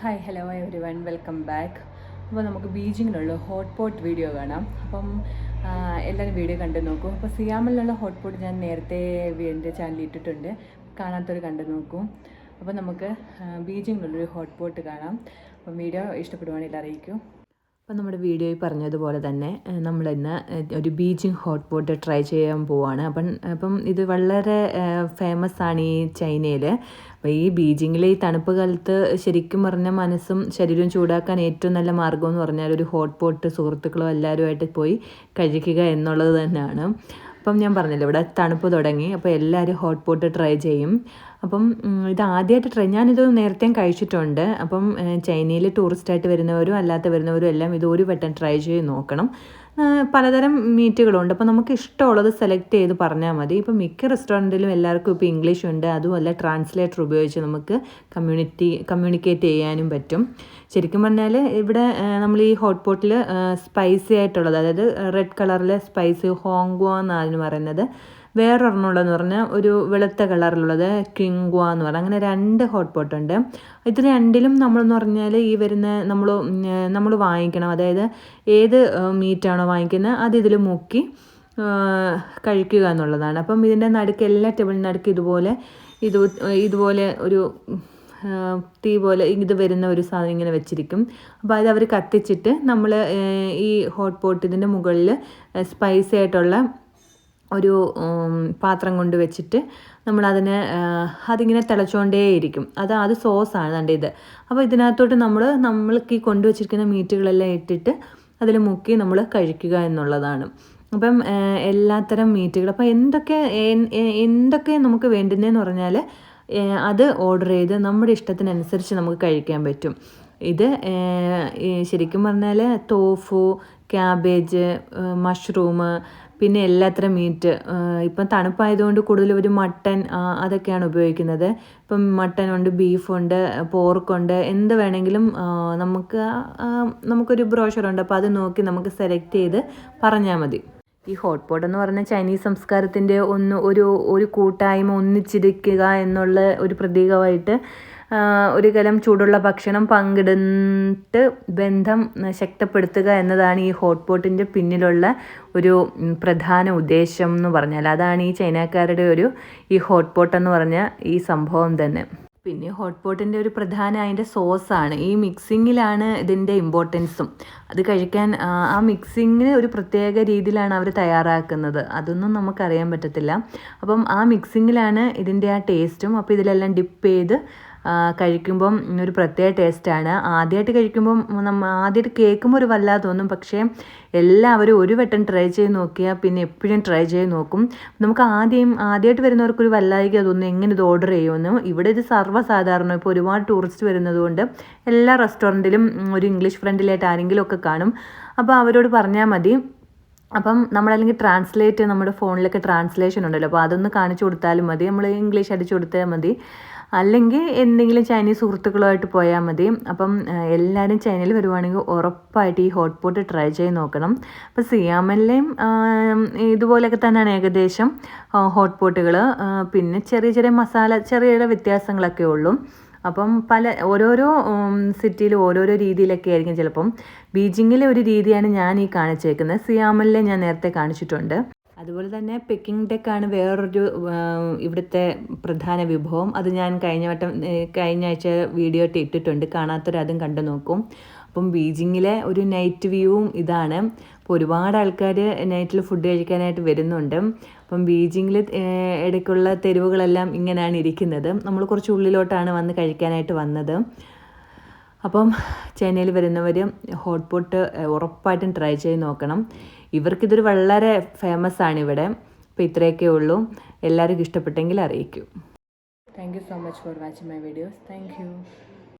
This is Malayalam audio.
Hi hello everyone welcome back അപ്പോൾ നമുക്ക് ബീജിങ്ങിലുള്ള ഹോട്ട് പോട്ട് വീഡിയോ കാണാം. അപ്പം എല്ലാവരും വീഡിയോ കണ്ടു നോക്കൂ. അപ്പോൾ സിയാമിലുള്ള ഹോട്ട് പോട്ട് ഞാൻ നേരത്തെ എന്റെ ചാനലിൽ ഇട്ടിട്ടുണ്ട്. കാണാത്തവർ കണ്ടു നോക്കൂ. അപ്പോൾ നമുക്ക് ബീജിങ്ങിലുള്ളൊരു ഹോട്ട് പോട്ട് കാണാം. അപ്പം വീഡിയോ ഇഷ്ടപ്പെടുവാണെങ്കിൽ അറിയിക്കൂ. അപ്പം നമ്മുടെ വീഡിയോയിൽ പറഞ്ഞതുപോലെ തന്നെ നമ്മൾ ഇന്ന് ഒരു ബീജിങ് ഹോട്ട് പോട്ട് ട്രൈ ചെയ്യാൻ പോവാണ്. അപ്പം അപ്പം ഇത് വളരെ ഫേമസ് ആണ് ഈ ചൈനയിൽ അപ്പോൾ ഈ ബീജിങ്ങിൽ ഈ തണുപ്പ് കാലത്ത് ശരിക്കും പറഞ്ഞാൽ മനസ്സും ശരീരവും ചൂടാക്കാൻ ഏറ്റവും നല്ല മാർഗം എന്ന് പറഞ്ഞാൽ ഒരു ഹോട്ട് പോട്ട് സുഹൃത്തുക്കളോ എല്ലാവരുമായിട്ട് പോയി കഴിക്കുക എന്നുള്ളത് തന്നെയാണ്. അപ്പം ഞാൻ പറഞ്ഞല്ലോ ഇവിടെ തണുപ്പ് തുടങ്ങി അപ്പോൾ എല്ലാവരും ഹോട്ട് പോട്ട് ട്രൈ ചെയ്യും. അപ്പം ഇത് ആദ്യമായിട്ട് ട്രൈ ഞാനിത് നേരത്തെയും കഴിച്ചിട്ടുണ്ട്. അപ്പം ചൈനയിൽ ടൂറിസ്റ്റായിട്ട് വരുന്നവരും അല്ലാത്ത വരുന്നവരും എല്ലാം ഇത് ഒരു വട്ടം ട്രൈ ചെയ്ത് നോക്കണം. പലതരം മീറ്റുകളുണ്ട്. അപ്പോൾ നമുക്ക് ഇഷ്ടമുള്ളത് സെലക്ട് ചെയ്ത് പറഞ്ഞാൽ മതി. ഇപ്പം മിക്ക റെസ്റ്റോറന്റിലും എല്ലാവർക്കും ഇപ്പോൾ ഇംഗ്ലീഷ് ഉണ്ട്. അതുമല്ല ട്രാൻസ്ലേറ്റർ ഉപയോഗിച്ച് നമുക്ക് കമ്മ്യൂണിറ്റി കമ്മ്യൂണിക്കേറ്റ് ചെയ്യാനും പറ്റും. ശരിക്കും പറഞ്ഞാൽ ഇവിടെ നമ്മൾ ഈ ഹോട്ട് പോട്ടിൽ സ്പൈസി ആയിട്ടുള്ളത് അതായത് റെഡ് കളറിലെ സ്പൈസി ഹോങ്ക്വ എന്നാണ് പറയുന്നത്. വേറൊരെണ്ണമുള്ളതെന്ന് പറഞ്ഞാൽ ഒരു വെളുത്ത കളറിലുള്ളത് കിങ്വ എന്ന് പറഞ്ഞാൽ അങ്ങനെ രണ്ട് ഹോട്ട് പോട്ട് ഉണ്ട്. ഇത് രണ്ടിലും നമ്മളെന്ന് പറഞ്ഞാൽ ഈ വരുന്ന നമ്മൾ നമ്മൾ വാങ്ങിക്കണം. അതായത് ഏത് മീറ്റാണോ വാങ്ങിക്കുന്നത് അത് ഇതിൽ മുക്കി കഴിക്കുക എന്നുള്ളതാണ്. അപ്പം ഇതിന്റെ നടുക്ക് എല്ലാ ടേബിളിന്റെ നടുക്ക് ഇതുപോലെ ഇത് ഇതുപോലെ ഒരു തീ പോലെ ഇത് വരുന്ന ഒരു സാധനം ഇങ്ങനെ വെച്ചിരിക്കും. അപ്പോൾ അത് അവർ കത്തിച്ചിട്ട് നമ്മൾ ഈ ഹോട്ട് പോട്ട് ഇതിന്റെ മുകളിൽ സ്പൈസി ആയിട്ടുള്ള ഒരു പാത്രം കൊണ്ട് വെച്ചിട്ട് നമ്മളതിനെ അതിങ്ങനെ തിളച്ചുകൊണ്ടേയിരിക്കും അത് അത് സോസാണ് കണ്ട ഇത്. അപ്പോൾ ഇതിനകത്തോട്ട് നമ്മൾ നമ്മൾക്ക് ഈ കൊണ്ടുവച്ചിരിക്കുന്ന മീറ്റുകളെല്ലാം ഇട്ടിട്ട് അതിൽ മുക്കി നമ്മൾ കഴിക്കുക എന്നുള്ളതാണ്. അപ്പം എല്ലാത്തരം മീറ്റുകൾ. അപ്പോൾ എന്തൊക്കെ എന്തൊക്കെ നമുക്ക് വേണ്ടുന്നതെന്ന് പറഞ്ഞാൽ അത് ഓർഡർ ചെയ്ത് നമ്മുടെ ഇഷ്ടത്തിനനുസരിച്ച് നമുക്ക് കഴിക്കാൻ പറ്റും. ഇത് ശരിക്കും പറഞ്ഞാൽ തോഫു ക്യാബേജ് മഷ്റൂം പിന്നെ എല്ലാത്തരം മീറ്റ് ഇപ്പം തണുപ്പായതുകൊണ്ട് കൂടുതൽ ഒരു മട്ടൻ അതൊക്കെയാണ് ഉപയോഗിക്കുന്നത്. ഇപ്പം മട്ടൻ ഉണ്ട് ബീഫുണ്ട് പോർക്കുണ്ട് എന്ത് വേണമെങ്കിലും നമുക്ക് നമുക്കൊരു ബ്രോഷറുണ്ട് അപ്പോൾ അത് നോക്കി നമുക്ക് സെലക്ട് ചെയ്ത് പറഞ്ഞാൽ മതി. ഈ ഹോട്ട് പോട്ട് എന്ന് പറഞ്ഞ ചൈനീസ് സംസ്കാരത്തിന്റെ ഒന്ന് ഒരു ഒരു കൂട്ടായ്മ ഒന്നിച്ചിരിക്കുക എന്നുള്ള ഒരു പ്രതീകമായിട്ട് ഒരു കലം ചൂടുള്ള ഭക്ഷണം പങ്കിടുന്നിട്ട് ബന്ധം ശക്തപ്പെടുത്തുക എന്നതാണ് ഈ ഹോട്ട് പോട്ടിന്റെ പിന്നിലുള്ള ഒരു പ്രധാന ഉദ്ദേശം എന്ന് പറഞ്ഞാൽ. അതാണ് ഈ ചൈനക്കാരുടെ ഒരു ഈ ഹോട്ട് പോട്ട് എന്ന് പറഞ്ഞ ഈ സംഭവം തന്നെ. പിന്നെ ഹോട്ട് പോട്ടിന്റെ ഒരു പ്രധാന അതിന്റെ സോസാണ്. ഈ മിക്സിങ്ങിലാണ് ഇതിന്റെ ഇമ്പോർട്ടൻസും അത് കഴിക്കാൻ ആ, മിക്സിങ്ങിന് ഒരു പ്രത്യേക രീതിയിലാണ് അവർ തയ്യാറാക്കുന്നത്. അതൊന്നും നമുക്കറിയാൻ പറ്റത്തില്ല. അപ്പം ആ മിക്സിങ്ങിലാണ് ഇതിന്റെ ആ ടേസ്റ്റും അപ്പോൾ ഇതിലെല്ലാം ഡിപ്പ് ചെയ്ത് കഴിക്കുമ്പം ഒരു പ്രത്യേക ടേസ്റ്റാണ്. ആദ്യമായിട്ട് കഴിക്കുമ്പം നമ്മൾ ആദ്യമായിട്ട് കേൾക്കുമ്പോൾ ഒരു വല്ലാതെ തോന്നും. പക്ഷേ എല്ലാവരും ഒരു വട്ടം ട്രൈ ചെയ്ത് നോക്കിയാൽ പിന്നെ എപ്പോഴും ട്രൈ ചെയ്ത് നോക്കും. നമുക്ക് ആദ്യം ആദ്യമായിട്ട് വരുന്നവർക്കൊരു വല്ലായിക തോന്നുന്നു എങ്ങനെ ഇത് ഓർഡർ ചെയ്യുമെന്ന്? ഇവിടെ ഇത് സർവസാധാരണ ഇപ്പോൾ ഒരുപാട് ടൂറിസ്റ്റ് വരുന്നതുകൊണ്ട് എല്ലാ റെസ്റ്റോറന്റിലും ഒരു ഇംഗ്ലീഷ് ഫ്രണ്ടിലായിട്ട് ആരെങ്കിലും ഒക്കെ കാണും. അപ്പോൾ അവരോട് പറഞ്ഞാൽ മതി. അപ്പം നമ്മളല്ലെങ്കിൽ ട്രാൻസ്ലേറ്റ് നമ്മുടെ ഫോണിലൊക്കെ ട്രാൻസ്ലേഷൻ ഉണ്ടല്ലോ അപ്പോൾ അതൊന്ന് കാണിച്ചു കൊടുത്താലും മതി. നമ്മൾ ഇംഗ്ലീഷ് അടിച്ചു കൊടുത്താൽ മതി. അല്ലെങ്കിൽ എന്തെങ്കിലും ചൈനീസ് സുഹൃത്തുക്കളുമായിട്ട് പോയാൽ മതി. അപ്പം എല്ലാവരും ചൈനയിൽ വരുവാണെങ്കിൽ ഉറപ്പായിട്ട് ഈ ഹോട്ട് പോട്ട് ട്രൈ ചെയ്ത് നോക്കണം. അപ്പോൾ സിയാമലിലെയും ഇതുപോലെയൊക്കെ തന്നെയാണ് ഏകദേശം ഹോട്ട് പോട്ടുകൾ പിന്നെ ചെറിയ ചെറിയ മസാല ചെറിയ ചെറിയ വ്യത്യാസങ്ങളൊക്കെ ഉള്ളൂ. അപ്പം പല ഓരോരോ സിറ്റിയിൽ ഓരോരോ രീതിയിലൊക്കെ ആയിരിക്കും ചിലപ്പം. ബീജിങ്ങിലെ ഒരു രീതിയാണ് ഞാൻ ഈ കാണിച്ചേക്കുന്നത്. സിയാമലിലെ ഞാൻ നേരത്തെ കാണിച്ചിട്ടുണ്ട്. അതുപോലെ തന്നെ പെക്കിംഗ് ഡെക്കാണ് വേറൊരു ഇവിടുത്തെ പ്രധാന വിഭവം. അത് ഞാൻ കഴിഞ്ഞ വട്ടം കഴിഞ്ഞ ആഴ്ച വീഡിയോ ഇട്ട് ഇട്ടിട്ടുണ്ട്. കാണാത്തവർ കണ്ടു നോക്കും. അപ്പം ബീജിങ്ങിലെ ഒരു നൈറ്റ് വ്യൂവും ഇതാണ്. അപ്പോൾ ഒരുപാട് ആൾക്കാർ നൈറ്റിൽ ഫുഡ് കഴിക്കാനായിട്ട് വരുന്നുണ്ട്. അപ്പം ബീജിങ്ങിൽ ഇടയ്ക്കുള്ള തെരുവുകളെല്ലാം ഇങ്ങനെയാണ് ഇരിക്കുന്നത്. നമ്മൾ കുറച്ച് ഉള്ളിലോട്ടാണ് വന്ന് കഴിക്കാനായിട്ട് വന്നത്. അപ്പം ചൈനയിൽ വരുന്നവർ ഹോട്ട് പോട്ട് ഉറപ്പായിട്ടും ട്രൈ ചെയ്ത് നോക്കണം. ഇവർക്കിതൊരു വളരെ ഫേമസ് ആണ് ഇവിടെ. അപ്പോൾ ഇത്രയൊക്കെ ഉള്ളൂ. എല്ലാവർക്കും ഇഷ്ടപ്പെട്ടെങ്കിൽ അറിയിക്കൂ. Thank you so much for watching my videos thank you